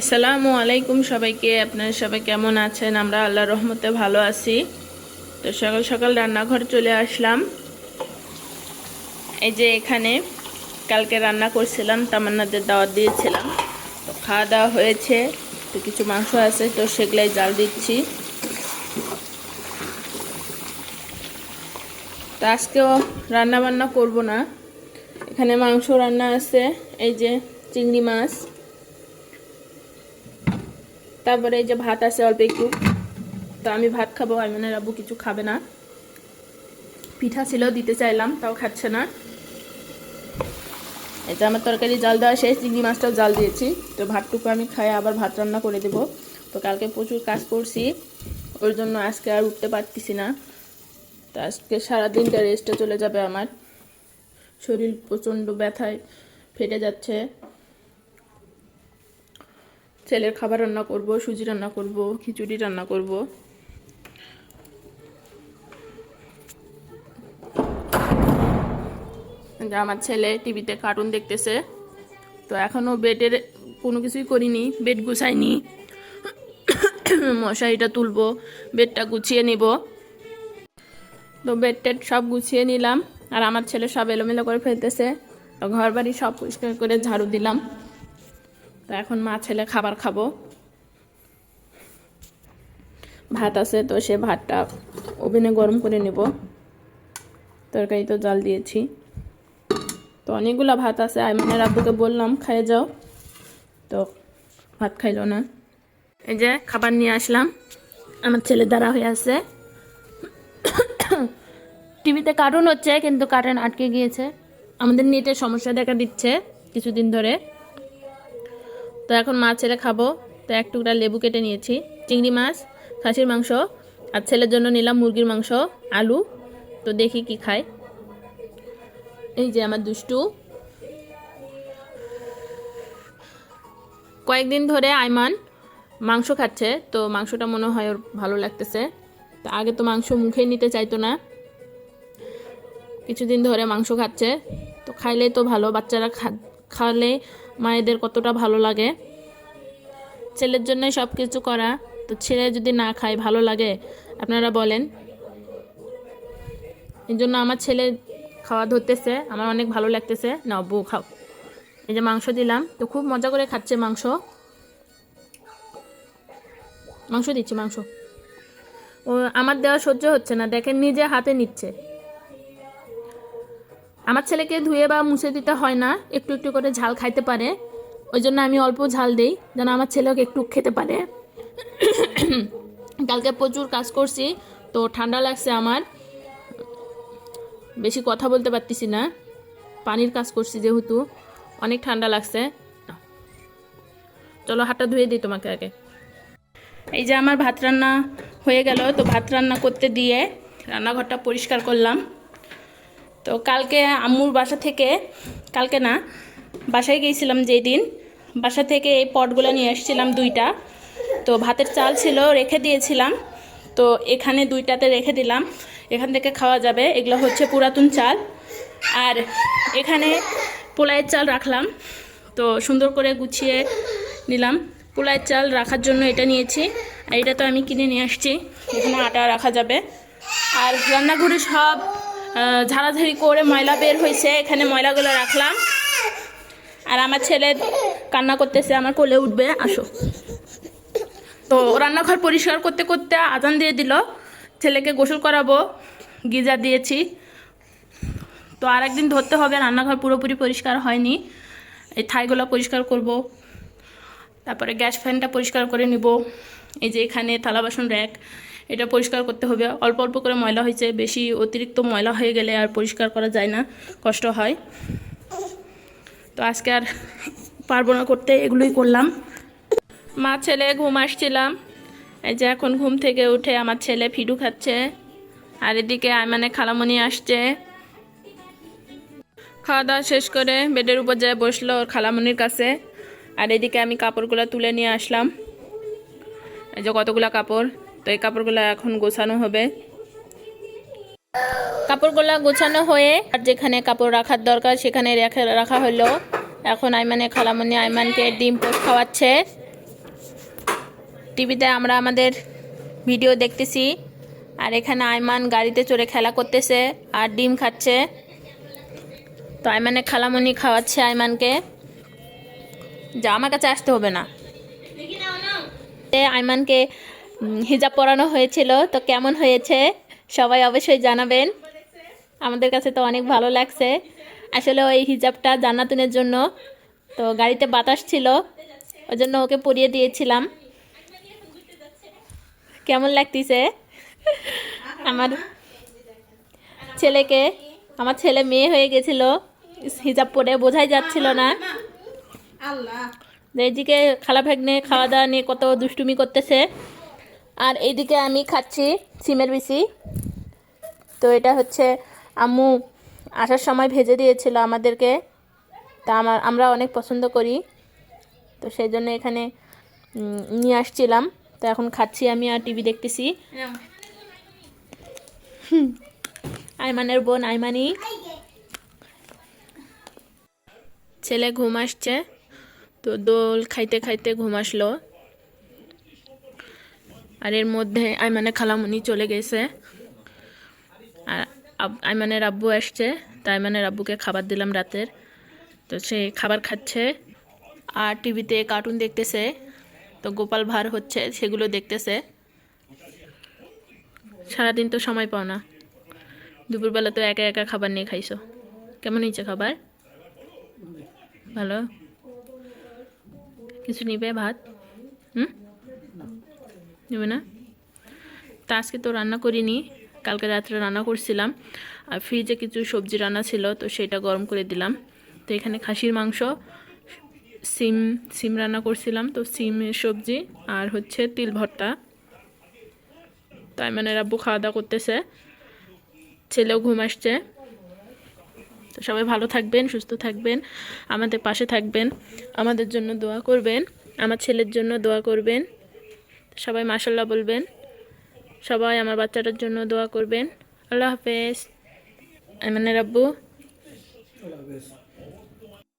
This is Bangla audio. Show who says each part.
Speaker 1: আসসালামু আলাইকুম সবাইকে, আপনারা সবাই কেমন আছেন? আমরা আল্লাহ রহমতে ভালো আছি। তো সকাল সকাল রান্নাঘর চলে আসলাম। এই যে এখানে কালকে রান্না করছিলাম, তামান্নাদের দাওয়াত দিয়েছিলাম। তো খাওয়া দাওয়া হয়েছে, তো কিছু মাংস আছে, তো সেগুলাই জাল দিচ্ছি। তো আজকেও রান্না বান্না করব না। এখানে মাংস রান্না আছে, এই যে চিংড়ি মাছ। তারপরে এই যে ভাত আছে অল্প একটু। তো আমি ভাত খাব আইমানের আব্বু কিছু খাবে না। পিঠা ছিল, দিতে চাইলাম, তাও খাচ্ছে না। এটা আমার তরকারি, জাল দেওয়া শেষ, চিংড়ি মাছটাও জাল দিয়েছি। তো ভাতটুকু আমি খাই, আবার ভাত রান্না করে দেবো। তো কালকে প্রচুর কাজ করছি, ওর জন্য আজকে আর উঠতে পারতেছি না। তো আজকে সারাদিনটা রেস্টে চলে যাবে আমার। শরীর প্রচণ্ড ব্যথায়, ফেটে যাচ্ছে। ছেলের খাবার রান্না করব, সুজি রান্না করব, খিচুড়ি রান্না করব। আমার ছেলে টিভিতে কার্টুন দেখতেছে। তো এখনও বেডের কোনো কিছুই করিনি, বেড গুছাইনি। মশারিটা তুলবো, বেডটা গুছিয়ে নিব। তো বেড টেড সব গুছিয়ে নিলাম, আর আমার ছেলে সব এলোমেলো করে ফেলতেছে। তো ঘর বাড়ি সব পরিষ্কার করে ঝাড়ু দিলাম। তো এখন মা ছেলে খাবার খাব। ভাত আছে তো সে ভাতটা ওভেনে গরম করে নেব। তরকারি তো জাল দিয়েছি। তো অনেকগুলো ভাত আছে আইমানের আব্বুকে বললাম খাইয়ে যাও। তো ভাত খাইলো না। এই যে খাবার নিয়ে আসলাম। আমার ছেলে দ্বারা হয়ে আছে। টিভিতে কার্টুন হচ্ছে, কিন্তু কার্টুন আটকে গিয়েছে। আমাদের নেটের সমস্যা দেখা দিচ্ছে কিছুদিন ধরে। তো এখন মাছ ছেলে খাব। তো এক টুকরা লেবু কেটে নিয়েছি, চিংড়ি মাছ, খাসির মাংস, আর ছেলের জন্য নিলাম মুরগির মাংস, আলু। তো দেখি কি খায়। এই যে আমার দুষ্টু। কয়েকদিন ধরে আইমান মাংস খাচ্ছে, তো মাংসটা মনে হয় ওর ভালো লাগতেছে। তো আগে তো মাংস মুখে নিতে চাইতো না। কিছুদিন ধরে মাংস খাচ্ছে, তো খাইলেই তো ভালো, বাচ্চারা খা- খাওয়ালে মায়েদের কতটা ভালো লাগে? ছেলের জন্যই সব কিছু করা। তো ছেলে যদি না খায়, ভালো লাগে? আপনারা বলেন। এই জন্য আমার ছেলে খাওয়া ধরতেছে। আমার অনেক ভালো লাগতেছে। না বউ খাও। এই যে মাংস দিলাম। তো খুব মজা করে খাচ্ছে মাংস। মাংস দিচ্ছি, মাংস। ও, আমার দেওয়া সহ্য হচ্ছে না। দেখেন নিজে হাতে নিচ্ছে। আমার ছেলেকে ধুয়ে বা মুছে দিতে হয় না, একটু একটু করে ঝাল খাইতে পারে। ওই জন্য আমি অল্প ঝাল দিই, যেন আমার ছেলেকে একটু খেতে পারে। কালকে প্রচুর কাজ করছি, তো ঠান্ডা লাগছে আমার। বেশি কথা বলতে পারতেছি না। পানির কাজ করছি যেহেতু, অনেক ঠান্ডা লাগছে। চলো হাতটা ধুয়ে দিই তোমাকে আগে। এই যে আমার ভাত রান্না হয়ে গেল, তো ভাত রান্না করতে দিয়ে রান্নাঘরটা পরিষ্কার করলাম। তো কালকে আম্মুর বাসা থেকে, কালকে না, বাসায় গিয়েছিলাম যেই দিন বাসা থেকে এই পটগুলো নিয়ে এসেছিলাম দুইটা। তো ভাতের চাল ছিল, রেখে দিয়েছিলাম। তো এখানে দুইটাতে রেখে দিলাম। এখান থেকে খাওয়া যাবে। এগুলো হচ্ছে পুরাতন চাল। আর এখানে পোলাইয়ের চাল রাখলাম। তো সুন্দর করে গুছিয়ে নিলাম। পোলাইয়ের চাল রাখার জন্য এটা নিয়েছি। আর এটা তো আমি কিনে নিয়ে আসছি। এখানে আটা রাখা যাবে। আর রান্নাঘরে সব ঝাড়াঝাড়ি করে ময়লা বের হয়েছে, এখানে ময়লাগুলো রাখলাম। আর আমার ছেলে কান্না করতেছে, আমার কোলে উঠবে, আসো। তো রান্নাঘর পরিষ্কার করতে করতে আজান দিয়ে দিল। ছেলেকে গোসল করাবো গিজার দিয়েছি। তো আর একদিন ধরতে হবে, রান্নাঘর পুরোপুরি পরিষ্কার হয়নি। এই থাইগুলো পরিষ্কার করব, তারপরে গ্যাস ফ্যানটা পরিষ্কার করে নিব। এই যে এখানে থালা বাসন র্যাক এটা পরিষ্কার করতে হবে। অল্প অল্প করে ময়লা হয়েছে, বেশি অতিরিক্ত ময়লা হয়ে গেলে আর পরিষ্কার করা যায় না, কষ্ট হয়। তো আজকে আর পারব না করতে, এগুলোই করলাম। মা ছেলে ঘুম আসছিলাম, এই যে এখন ঘুম থেকে উঠে আমার ছেলে ফিডু খাচ্ছে, আর এদিকে আইমানে খালামণি আসছে। খাওয়া দাওয়া শেষ করে বেডের উপর যায় বসল ওর খালামণির কাছে, আর এদিকে আমি কাপড়গুলো তুলে নিয়ে আসলাম। এই যে কতগুলো কাপড় তো এই কাপড়গুলো এখন গোছানো হবে। কাপড়গুলো গোছানো হয়ে আর যেখানে কাপড় রাখার দরকার সেখানে রেখে রাখা হলো। এখন আইমানে খালামণি আইমানকে ডিম পোস্ট খাওয়াচ্ছে। টিভিতে আমরা আমাদের ভিডিও দেখতেছি। আর এখানে আয়মান গাড়িতে চড়ে খেলা করতেছে আর ডিম খাচ্ছে। তো আয়মানের খালামনি খাওয়াচ্ছে আয়মানকে যা আমার কাছে আসতে হবে না। উম, হিজাব পরানো হয়েছিল তো কেমন হয়েছে? সবাই অবশ্যই জানাবেন। আমাদের কাছে তো অনেক ভালো লাগছে। আসলে ওই হিজাবটা জান্নাতুনের জন্য তো গাড়িতে বাতাস ছিল ওই জন্য ওকে পরিয়ে দিয়েছিলাম। কেমন লাগতিছে? আমার ছেলেকে আমার ছেলে মেয়ে হয়ে গেছিল হিজাব পরে বোঝাই যাচ্ছিল না।
Speaker 2: আল্লাহ।
Speaker 1: এইদিকে খালা ভাগ্নে খাওয়া দাওয়া নিয়ে কত দুষ্টুমি করতেছে। আর এইদিকে আমি খাচ্ছি সিমের বিচি। তো এটা হচ্ছে আম্মু আসার সময় ভেজে দিয়েছিল আমাদেরকে। তা আমার আমরা অনেক পছন্দ করি। তো সেই জন্য এখানে নিয়ে আসছিলাম। তো এখন খাচ্ছি আমি আর টিভি দেখতেছি। আইমানের বোন আইমানি। ছেলে ঘুম আসছে। তো দোল খাইতে খাইতে ঘুম আসলো। আর এর মধ্যে আইমানের খালামুনি চলে গেছে। আর আইমানের আব্বু আসছে, তো আইমানের আব্বুকে খাবার দিলাম রাতের। তো সে খাবার খাচ্ছে আর টিভিতে কার্টুন দেখতেছে। তো গোপাল ভাঁড় হচ্ছে, সেগুলো দেখতেছে। সারাদিন তো সময় পাও না। দুপুরবেলা তো একা একা খাবার নিয়ে খাইছো। কেমন হয়েছে খাবার? ভালো? কিছু নিবে ভাত? হুম? নেবে না? তা আজকে তো রান্না করিনি, কালকে রাত্রে রান্না করছিলাম। আর ফ্রিজে কিছু সবজি রান্না ছিল, তো সেটা গরম করে দিলাম। তো এখানে খাসির মাংস, সিম সিম রান্না করছিলাম। তো সিমের সবজি আর হচ্ছে তিল ভর্তা। তাই মানে রাব্বু খাওয়া দাওয়া করতেছে। ছেলেও ঘুম আসছে। তো সবাই ভালো থাকবেন, সুস্থ থাকবেন, আমাদের পাশে থাকবেন, আমাদের জন্য দোয়া করবেন, আমার ছেলের জন্য দোয়া করবেন। সবাই মাসাল্লাহ বলবেন। সবাই আমার বাচ্চাটার জন্য দোয়া করবেন। আল্লাহ হাফেজ। আইমানের আব্বু।
Speaker 3: আল্লাহ হাফেজ